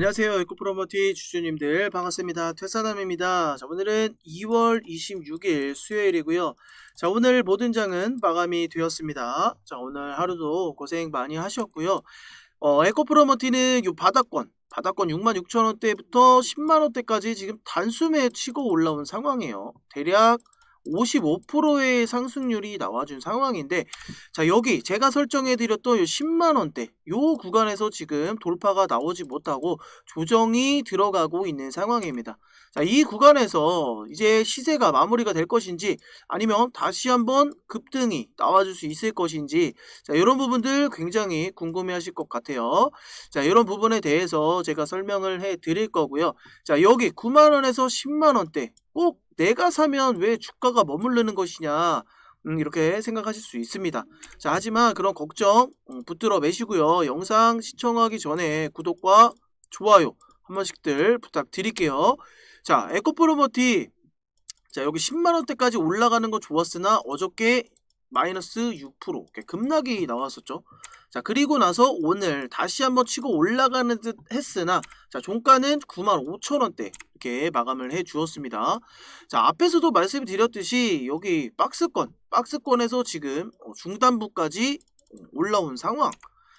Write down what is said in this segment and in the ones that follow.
안녕하세요. 에코프로머티 주주님들 반갑습니다. 퇴사남입니다. 자, 오늘은 2월 26일 수요일이고요. 자, 오늘 모든 장은 마감이 되었습니다. 자, 오늘 하루도 고생 많이 하셨고요. 어, 에코프로머티는 요 바닥권, 바닥권 66,000원대부터 10만원대까지 지금 단숨에 치고 올라온 상황이에요. 대략 55%의 상승률이 나와준 상황인데 자 여기 제가 설정해드렸던 요 10만원대 요 구간에서 지금 돌파가 나오지 못하고 조정이 들어가고 있는 상황입니다. 자 이 구간에서 이제 시세가 마무리가 될 것인지 아니면 다시 한번 급등이 나와줄 수 있을 것인지 자 이런 부분들 굉장히 궁금해 하실 것 같아요. 자 이런 부분에 대해서 제가 설명을 해 드릴 거고요. 자 여기 9만원에서 10만원대 꼭 내가 사면 왜 주가가 머무르는 것이냐 음, 이렇게 생각하실 수 있습니다. 자, 하지만 그런 걱정 음, 붙들어 매시고요. 영상 시청하기 전에 구독과 좋아요 한 번씩들 부탁드릴게요. 자, 에코프로머티 자, 여기 10만원대까지 올라가는 거 좋았으나 어저께 마이너스 6% 급락이 나왔었죠. 자 그리고 나서 오늘 다시 한번 치고 올라가는 듯 했으나 자 종가는 95,000원대 이렇게 마감을 해 주었습니다. 자 앞에서도 말씀드렸듯이 여기 박스권 박스권에서 지금 어, 중단부까지 올라온 상황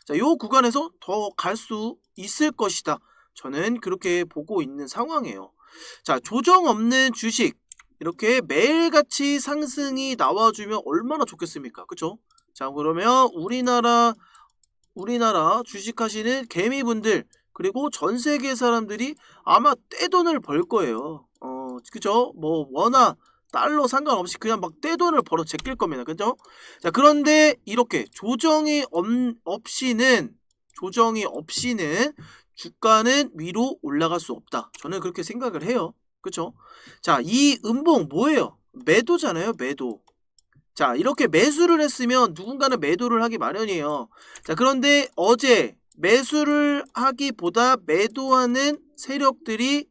자 요 구간에서 더 갈 수 있을 것이다. 저는 그렇게 보고 있는 상황이에요. 자 조정 없는 주식 이렇게 매일같이 상승이 나와주면 얼마나 좋겠습니까? 그쵸? 자 그러면 우리나라 우리나라 주식하시는 개미분들 그리고 전 세계 사람들이 아마 떼돈을 벌 거예요. 어, 그죠? 뭐 원화 달러 상관없이 그냥 막 떼돈을 벌어 제낄 겁니다. 그죠? 자, 그런데 이렇게 조정이 없, 없이는 조정이 없이는 주가는 위로 올라갈 수 없다. 저는 그렇게 생각을 해요. 그쵸? 자, 이 음봉 뭐예요? 매도잖아요, 매도. 자 이렇게 매수를 했으면 누군가는 매도를 하기 마련이에요 자 그런데 어제 매수를 하기보다 매도하는 세력들이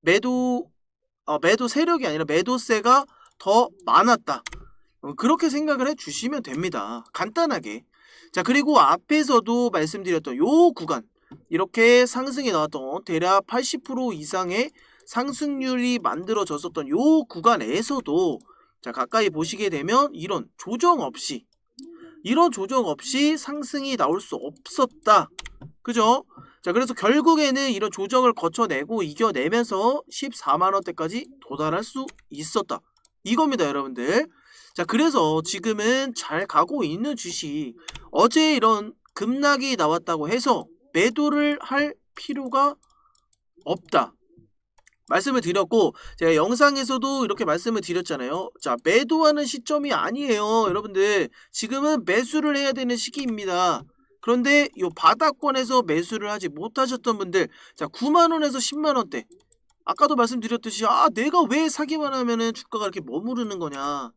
매도 어, 매도 세력이 아니라 매도세가 더 많았다 어, 그렇게 생각을 해 주시면 됩니다 간단하게 자 그리고 앞에서도 말씀드렸던 요 구간 이렇게 상승이 나왔던 대략 80% 이상의 상승률이 만들어졌었던 요 구간에서도 자 가까이 보시게 되면 이런 조정 없이 이런 조정 없이 상승이 나올 수 없었다. 그죠? 자 그래서 결국에는 이런 조정을 거쳐내고 이겨내면서 14만원대까지 도달할 수 있었다. 이겁니다 여러분들. 자 그래서 지금은 잘 가고 있는 주식 어제 이런 급락이 나왔다고 해서 매도를 할 필요가 없다 말씀을 드렸고 제가 영상에서도 이렇게 말씀을 드렸잖아요. 자 매도하는 시점이 아니에요. 여러분들 지금은 매수를 해야 되는 시기입니다. 그런데 이 바닥권에서 매수를 하지 못하셨던 분들 자 9만원에서 10만원대 아까도 말씀드렸듯이 아 내가 왜 사기만 하면은 주가가 이렇게 머무르는 거냐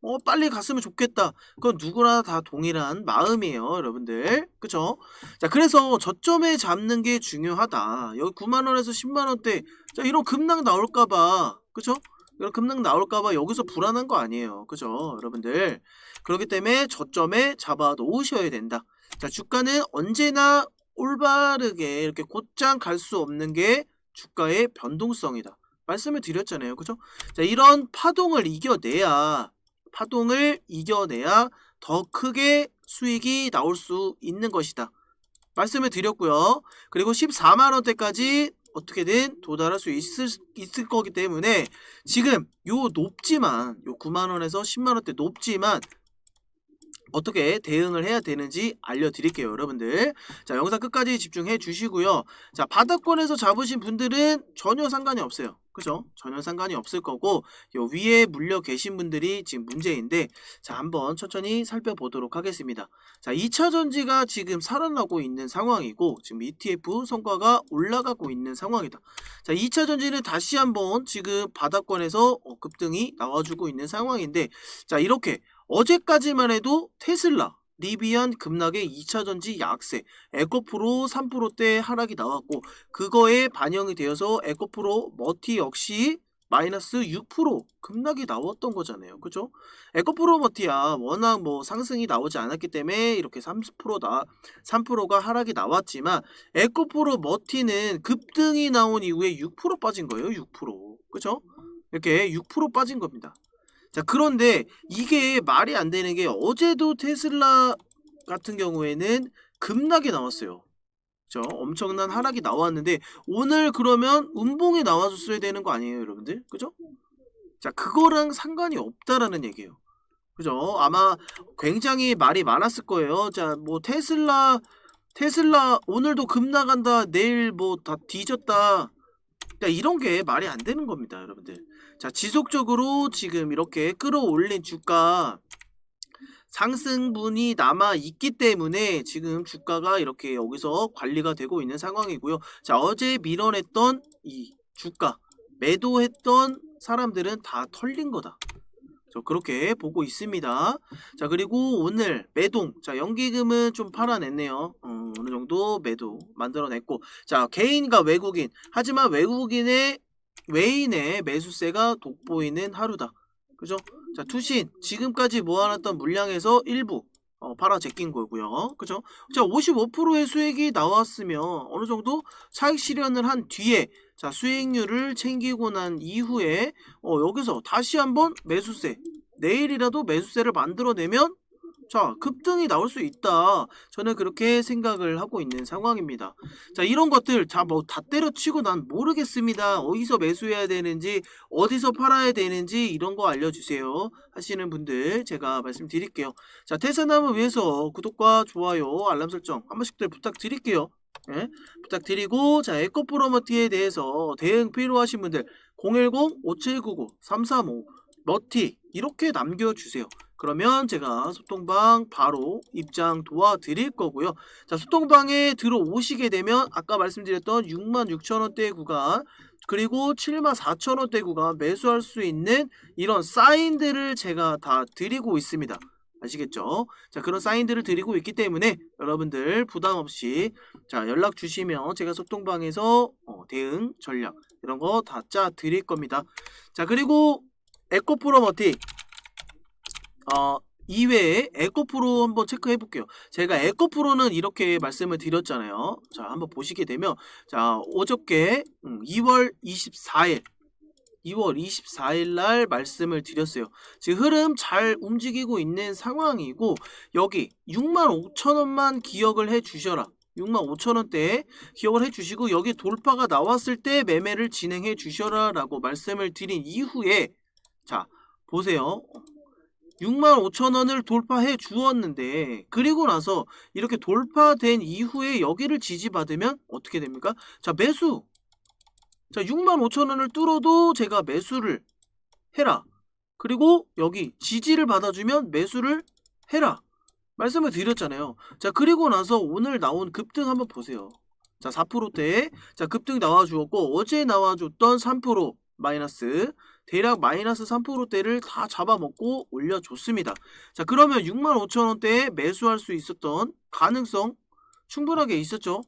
어 빨리 갔으면 좋겠다. 그건 누구나 다 동일한 마음이에요 여러분들. 그쵸? 자 그래서 저점에 잡는 게 중요하다. 여기 9만원에서 10만원대. 자 이런 급락 나올까봐. 그쵸? 이런 급락 나올까봐 여기서 불안한 거 아니에요. 그죠 여러분들. 그렇기 때문에 저점에 잡아 놓으셔야 된다. 자 주가는 언제나 올바르게 이렇게 곧장 갈 수 없는 게 주가의 변동성이다. 말씀을 드렸잖아요. 그죠 자 이런 파동을 이겨내야 파동을 이겨내야 더 크게 수익이 나올 수 있는 것이다. 말씀을 드렸고요. 그리고 14만원대까지 어떻게든 도달할 수 있을, 있을 거기 때문에 지금 요 높지만 요 9만원에서 10만원대 높지만 어떻게 대응을 해야 되는지 알려드릴게요 여러분들 자 영상 끝까지 집중해 주시고요 자 바닥권에서 잡으신 분들은 전혀 상관이 없어요 그죠? 전혀 상관이 없을 거고 요 위에 물려 계신 분들이 지금 문제인데 자 한번 천천히 살펴보도록 하겠습니다. 자 2차 전지가 지금 살아나고 있는 상황이고 지금 ETF 성과가 올라가고 있는 상황이다. 자 2차 전지는 다시 한번 지금 바닥권에서 어, 급등이 나와주고 있는 상황인데 자 이렇게 어제까지만 해도 테슬라, 리비안 급락의 2차전지 약세, 에코프로 3%대 하락이 나왔고 그거에 반영이 되어서 에코프로 머티 역시 마이너스 6% 급락이 나왔던 거잖아요. 그죠? 에코프로머티야 워낙 뭐 상승이 나오지 않았기 때문에 이렇게 30%다 3%가 하락이 나왔지만 에코프로머티는 급등이 나온 이후에 6% 빠진 거예요. 6%. 그죠? 이렇게 6% 빠진 겁니다. 자, 그런데 이게 말이 안 되는 게 어제도 테슬라 같은 경우에는 급락이 나왔어요. 그죠? 엄청난 하락이 나왔는데 오늘 그러면 음봉이 나와줬어야 되는 거 아니에요, 여러분들? 그죠? 자, 그거랑 상관이 없다라는 얘기예요. 그죠? 아마 굉장히 말이 많았을 거예요. 자, 뭐 테슬라 테슬라 오늘도 급락한다. 내일 뭐 다 뒤졌다. 그러니까 이런 게 말이 안 되는 겁니다, 여러분들. 자, 지속적으로 지금 이렇게 끌어올린 주가 상승분이 남아 있기 때문에 지금 주가가 이렇게 여기서 관리가 되고 있는 상황이고요. 자, 어제 밀어냈던 이 주가 매도했던 사람들은 다 털린 거다. 저 그렇게 보고 있습니다. 자, 그리고 오늘 매동. 자, 연기금은 좀 팔아냈네요. 어, 어느 정도 매도 만들어냈고. 자, 개인과 외국인. 하지만 외국인의 외인의 매수세가 돋보이는 하루다. 그죠? 자, 투신 지금까지 모아놨던 물량에서 일부 어, 팔아 제낀 거고요. 그죠? 자, 55%의 수익이 나왔으면 어느 정도 차익 실현을 한 뒤에 자, 수익률을 챙기고 난 이후에 어, 여기서 다시 한번 매수세 내일이라도 매수세를 만들어내면 자, 급등이 나올 수 있다. 저는 그렇게 생각을 하고 있는 상황입니다. 자, 이런 것들, 자, 뭐, 다 때려치고 난 모르겠습니다. 어디서 매수해야 되는지, 어디서 팔아야 되는지, 이런 거 알려주세요. 하시는 분들, 제가 말씀드릴게요. 자, 태산남을 위해서 구독과 좋아요, 알람 설정, 한 번씩들 부탁드릴게요. 예? 부탁드리고, 자, 에코 프로머티에 대해서 대응 필요하신 분들, 010-5799-335, 머티, 이렇게 남겨주세요. 그러면 제가 소통방 바로 입장 도와드릴 거고요. 자, 소통방에 들어오시게 되면 아까 말씀드렸던 66,000원대 구간 그리고 74,000원대 구간 매수할 수 있는 이런 사인들을 제가 다 드리고 있습니다. 아시겠죠? 자, 그런 사인들을 드리고 있기 때문에 여러분들 부담 없이 자, 연락 주시면 제가 소통방에서 어, 대응 전략 이런 거 다 짜 드릴 겁니다. 자, 그리고 에코프로머틱 어, 이외에 에코프로 한번 체크해 볼게요. 제가 에코프로는 이렇게 말씀을 드렸잖아요. 자, 한번 보시게 되면 자, 어저께 음, 2월 24일 2월 24일 날 말씀을 드렸어요. 지금 흐름 잘 움직이고 있는 상황이고 여기 65,000원만 기억을 해 주셔라. 65,000원대 기억을 해 주시고 여기 돌파가 나왔을 때 매매를 진행해 주셔라 라고 말씀을 드린 이후에 자 보세요 65,000원을 돌파해 주었는데 그리고 나서 이렇게 돌파된 이후에 여기를 지지받으면 어떻게 됩니까? 자 매수. 자 65,000원을 뚫어도 제가 매수를 해라. 그리고 여기 지지를 받아주면 매수를 해라. 말씀을 드렸잖아요. 자 그리고 나서 오늘 나온 급등 한번 보세요. 자 4%대. 자 급등 나와주었고 어제 나와줬던 3% 마이너스 대략 마이너스 3%대를 다 잡아먹고 올려줬습니다. 자 그러면 65,000원대에 매수할 수 있었던 가능성 충분하게 있었죠.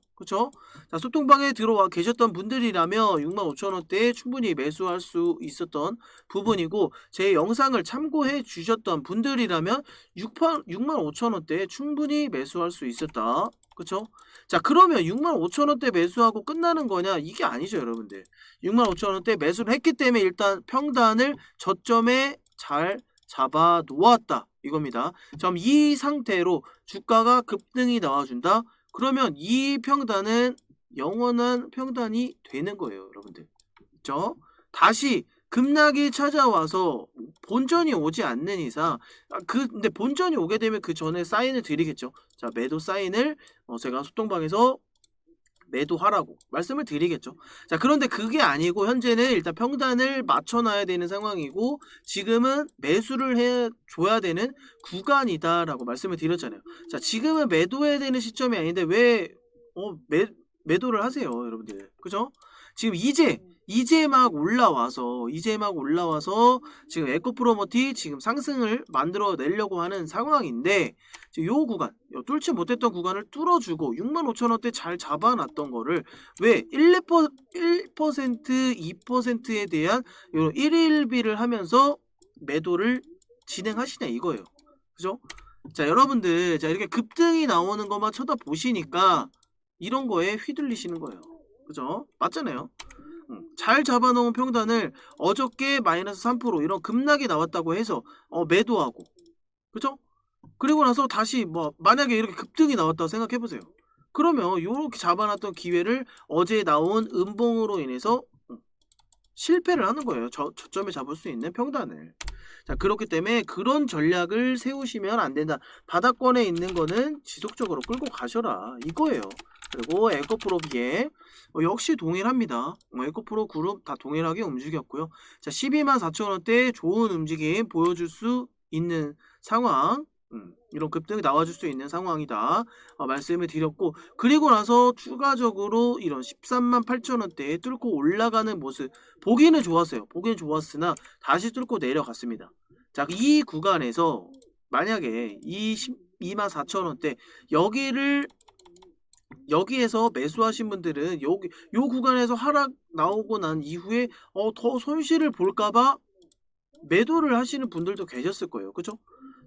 자 소통방에 들어와 계셨던 분들이라면 65,000원대에 충분히 매수할 수 있었던 부분이고 제 영상을 참고해 주셨던 분들이라면 65,000원대에 충분히 매수할 수 있었다. 그쵸? 자 그러면 65,000원대 매수하고 끝나는 거냐? 이게 아니죠 여러분들 65,000원대 매수를 했기 때문에 일단 평단을 저점에 잘 잡아 놓았다 이겁니다 그럼 이 상태로 주가가 급등이 나와준다 그러면 이 평단은 영원한 평단이 되는 거예요 여러분들 그쵸? 다시 급락이 찾아와서 본전이 오지 않는 이상 아, 그 근데 본전이 오게 되면 그 전에 사인을 드리겠죠. 자 매도 사인을 어, 제가 소통방에서 매도하라고 말씀을 드리겠죠. 자 그런데 그게 아니고 현재는 일단 평단을 맞춰놔야 되는 상황이고 지금은 매수를 해 줘야 되는 구간이다라고 말씀을 드렸잖아요. 자 지금은 매도해야 되는 시점이 아닌데 왜 어, 매, 매도를 하세요 여러분들 그죠? 지금 이제 이제 막 올라와서 이제 막 올라와서 지금 에코 프로머티 지금 상승을 만들어 내려고 하는 상황인데 요 구간 요 뚫지 못했던 구간을 뚫어주고 65,000원대 잘 잡아놨던 거를 왜 1, 1% 2%에 대한 요 1일비를 하면서 매도를 진행하시냐 이거예요. 그죠? 자 여러분들 자 이렇게 급등이 나오는 것만 쳐다보시니까 이런 거에 휘둘리시는 거예요. 그죠? 맞잖아요. 음, 잘 잡아놓은 평단을 어저께 마이너스 3% 이런 급락이 나왔다고 해서 어, 매도하고 그죠? 그리고 나서 다시 뭐 만약에 이렇게 급등이 나왔다고 생각해 보세요. 그러면 이렇게 잡아놨던 기회를 어제 나온 음봉으로 인해서 음, 실패를 하는 거예요. 저, 저점에 잡을 수 있는 평단을. 자 그렇기 때문에 그런 전략을 세우시면 안 된다. 바닥권에 있는 거는 지속적으로 끌고 가셔라 이거예요. 그리고 에코프로 비에 어, 역시 동일합니다. 어, 에코프로 그룹 다 동일하게 움직였고요. 자 12만 4천원대 좋은 움직임 보여줄 수 있는 상황 음, 이런 급등이 나와줄 수 있는 상황이다 어, 말씀을 드렸고 그리고 나서 추가적으로 이런 13만 8천 원대에 뚫고 올라가는 모습 보기는 좋았어요 보기는 좋았으나 다시 뚫고 내려갔습니다 자 이 구간에서 만약에 이 12만 4천 원대 여기를 여기에서 매수하신 분들은 여기 요 구간에서 하락 나오고 난 이후에 어, 더 손실을 볼까봐 매도를 하시는 분들도 계셨을 거예요. 그죠?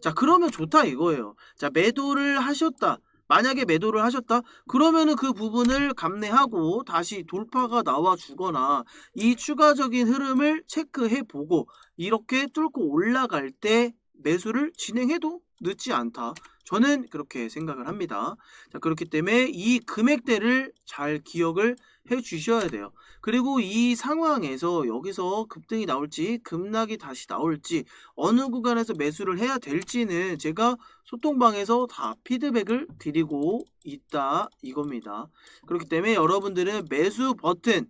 자, 그러면 좋다 이거예요. 자, 매도를 하셨다. 만약에 매도를 하셨다? 그러면은 그 부분을 감내하고 다시 돌파가 나와 주거나 이 추가적인 흐름을 체크해 보고 이렇게 뚫고 올라갈 때 매수를 진행해도 늦지 않다. 저는 그렇게 생각을 합니다. 자, 그렇기 때문에 이 금액대를 잘 기억을 해 주셔야 돼요. 그리고 이 상황에서 여기서 급등이 나올지 급락이 다시 나올지 어느 구간에서 매수를 해야 될지는 제가 소통방에서 다 피드백을 드리고 있다 이겁니다. 그렇기 때문에 여러분들은 매수 버튼,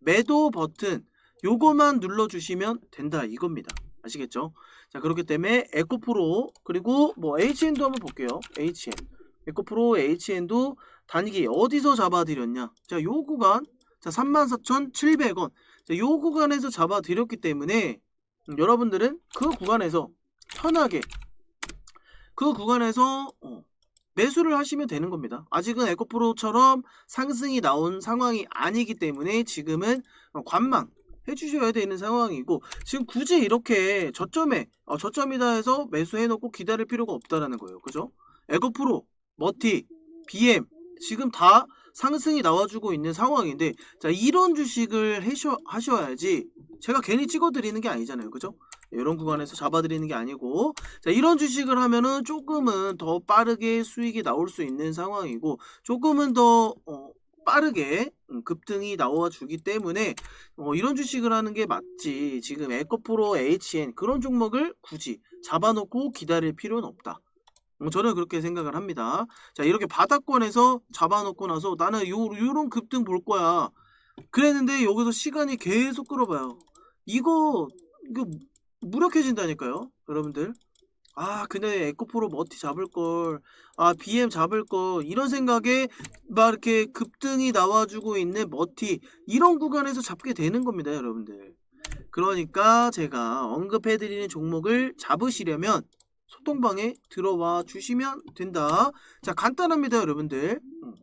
매도 버튼 요거만 눌러주시면 된다 이겁니다. 아시겠죠? 자 그렇기 때문에 에코프로 그리고 뭐 HN도 한번 볼게요. HN 에코프로 HN도 단기 어디서 잡아드렸냐? 자 요 구간 자 34,700원 자요 구간에서 잡아드렸기 때문에 음, 여러분들은 그 구간에서 편하게 그 구간에서 어, 매수를 하시면 되는 겁니다. 아직은 에코프로처럼 상승이 나온 상황이 아니기 때문에 지금은 어, 관망 해주셔야 되는 상황이고 지금 굳이 이렇게 저점에 어, 저점이다 해서 매수해놓고 기다릴 필요가 없다라는 거예요. 그죠? 에코프로, 머티, BM 지금 다 상승이 나와주고 있는 상황인데 자 이런 주식을 해셔, 하셔야지 제가 괜히 찍어드리는 게 아니잖아요. 그죠? 이런 구간에서 잡아드리는 게 아니고 자 이런 주식을 하면은 조금은 더 빠르게 수익이 나올 수 있는 상황이고 조금은 더 어, 빠르게 음, 급등이 나와 주기 때문에 어, 이런 주식을 하는 게 맞지. 지금 에코프로 HN 그런 종목을 굳이 잡아놓고 기다릴 필요는 없다. 어, 저는 그렇게 생각을 합니다. 자 이렇게 바닥권에서 잡아놓고 나서 나는 요, 요런 급등 볼 거야. 그랬는데 여기서 시간이 계속 끌어봐요. 이거 이거 무력해진다니까요 여러분들 아 근데 에코프로 머티 잡을 걸, 아 BM 잡을 걸 이런 생각에 막 이렇게 급등이 나와주고 있는 머티 이런 구간에서 잡게 되는 겁니다, 여러분들. 그러니까 제가 언급해드리는 종목을 잡으시려면 소통방에 들어와 주시면 된다. 자 간단합니다, 여러분들. 음.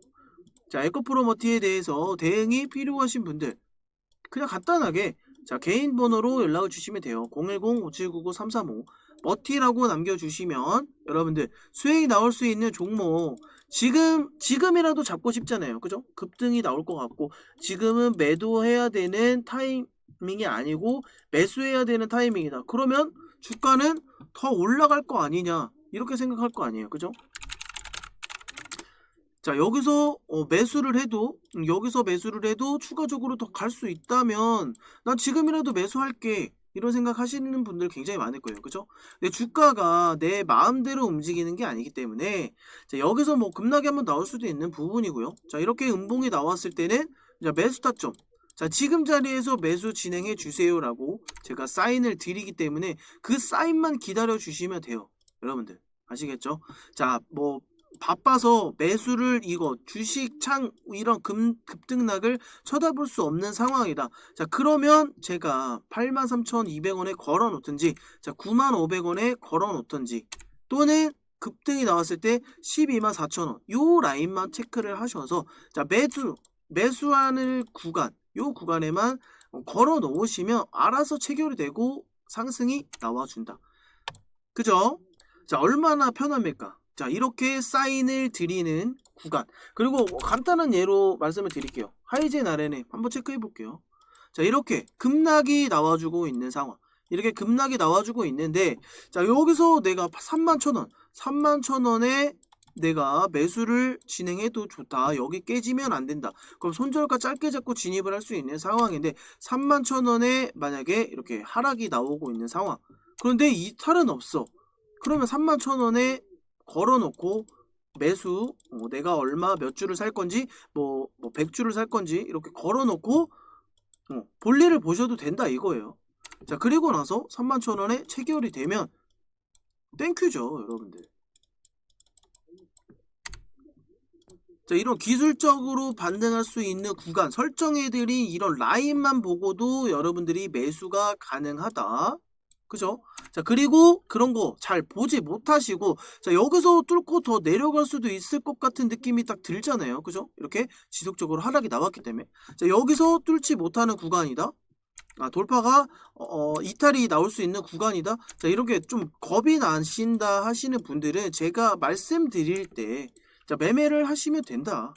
자 에코프로 머티에 대해서 대응이 필요하신 분들 그냥 간단하게 자 개인 번호로 연락을 주시면 돼요. 010-5799-335 머티라고 남겨주시면 여러분들 수익이 나올 수 있는 종목 지금 지금이라도 잡고 싶잖아요. 그죠? 급등이 나올 것 같고 지금은 매도해야 되는 타이밍이 아니고 매수해야 되는 타이밍이다. 그러면 주가는 더 올라갈 거 아니냐? 이렇게 생각할 거 아니에요. 그죠? 자 여기서 어, 매수를 해도 음, 여기서 매수를 해도 추가적으로 더 갈 수 있다면 난 지금이라도 매수할게 이런 생각 하시는 분들 굉장히 많을 거예요. 그죠? 근데 주가가 내 마음대로 움직이는 게 아니기 때문에 자, 여기서 뭐 급락이 한번 나올 수도 있는 부분이고요. 자, 이렇게 음봉이 나왔을 때는 자, 매수 타점. 자, 지금 자리에서 매수 진행해 주세요라고 제가 사인을 드리기 때문에 그 사인만 기다려 주시면 돼요. 여러분들. 아시겠죠? 자, 뭐 바빠서 매수를 이거 주식 창 이런 금, 급등락을 쳐다볼 수 없는 상황이다. 자, 그러면 제가 83,200원에 걸어 놓든지 자, 9,500원에 걸어 놓든지 또는 급등이 나왔을 때 124,000원 요 라인만 체크를 하셔서 자, 매수 매수하는 구간 요 구간에만 걸어 놓으시면 알아서 체결이 되고 상승이 나와준다. 그죠? 자, 얼마나 편합니까? 자, 이렇게 사인을 드리는 구간. 그리고 뭐 간단한 예로 말씀을 드릴게요. 하이젠 아래네 한번 체크해 볼게요. 자, 이렇게 급락이 나와주고 있는 상황. 이렇게 급락이 나와주고 있는데, 자, 여기서 내가 3만 천 원, 3만 천 원에 내가 매수를 진행해도 좋다. 여기 깨지면 안 된다. 그럼 손절가 짧게 잡고 진입을 할 수 있는 상황인데, 3만 천 원에 만약에 이렇게 하락이 나오고 있는 상황. 그런데 이탈은 없어. 그러면 3만 천 원에 걸어놓고 매수 어, 내가 얼마 몇 주를 살 건지 뭐, 뭐 100주를 살 건지 이렇게 걸어놓고 어, 볼일을 보셔도 된다 이거예요. 자 그리고 나서 3만 천 원에 체결이 되면 땡큐죠 여러분들. 자 이런 기술적으로 반등할 수 있는 구간 설정해드린 이런 라인만 보고도 여러분들이 매수가 가능하다. 그죠? 자, 그리고 그런 거 잘 보지 못하시고, 자, 여기서 뚫고 더 내려갈 수도 있을 것 같은 느낌이 딱 들잖아요. 그죠? 이렇게 지속적으로 하락이 나왔기 때문에. 자, 여기서 뚫지 못하는 구간이다. 아, 돌파가, 어, 어, 이탈이 나올 수 있는 구간이다. 자, 이렇게 좀 겁이 나신다 하시는 분들은 제가 말씀드릴 때, 자, 매매를 하시면 된다.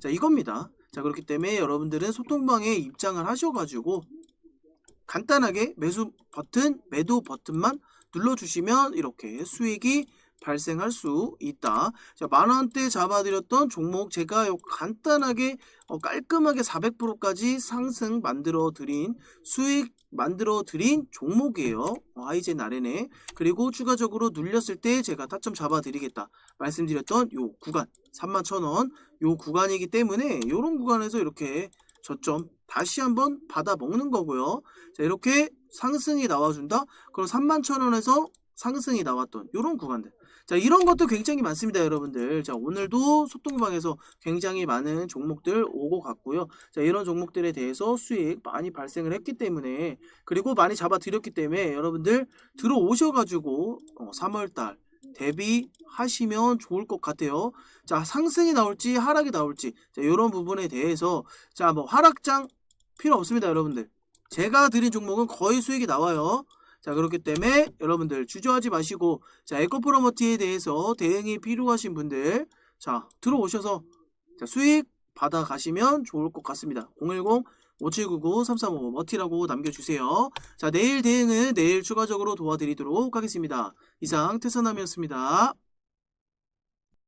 자, 이겁니다. 자, 그렇기 때문에 여러분들은 소통방에 입장을 하셔가지고, 간단하게 매수 버튼, 매도 버튼만 눌러주시면 이렇게 수익이 발생할 수 있다. 자, 만 원대 잡아드렸던 종목 제가 요 간단하게 어, 깔끔하게 400%까지 상승 만들어 드린 수익 만들어 드린 종목이에요. 어, 아이젠 아레네. 그리고 추가적으로 눌렸을 때 제가 타점 잡아 드리겠다. 말씀드렸던 요 구간 31,000원 요 구간이기 때문에 요런 구간에서 이렇게 저점 다시 한번 받아 먹는 거고요. 자, 이렇게 상승이 나와준다? 그럼 31,000원에서 상승이 나왔던 이런 구간들. 자, 이런 것도 굉장히 많습니다, 여러분들. 자, 오늘도 소통방에서 굉장히 많은 종목들 오고 갔고요. 자, 이런 종목들에 대해서 수익 많이 발생을 했기 때문에, 그리고 많이 잡아드렸기 때문에 여러분들 들어오셔가지고, 어, 3월달 대비 하시면 좋을 것 같아요. 자, 상승이 나올지 하락이 나올지, 자, 이런 부분에 대해서, 자, 뭐, 하락장 필요 없습니다, 여러분들. 제가 드린 종목은 거의 수익이 나와요. 자, 그렇기 때문에 여러분들 주저하지 마시고, 자, 에코프로머티에 대해서 대응이 필요하신 분들, 자, 들어오셔서, 자, 수익 받아 가시면 좋을 것 같습니다. 010 5799-3355 머티라고 남겨주세요. 자, 내일 대응은 내일 추가적으로 도와드리도록 하겠습니다. 이상 태선남이었습니다.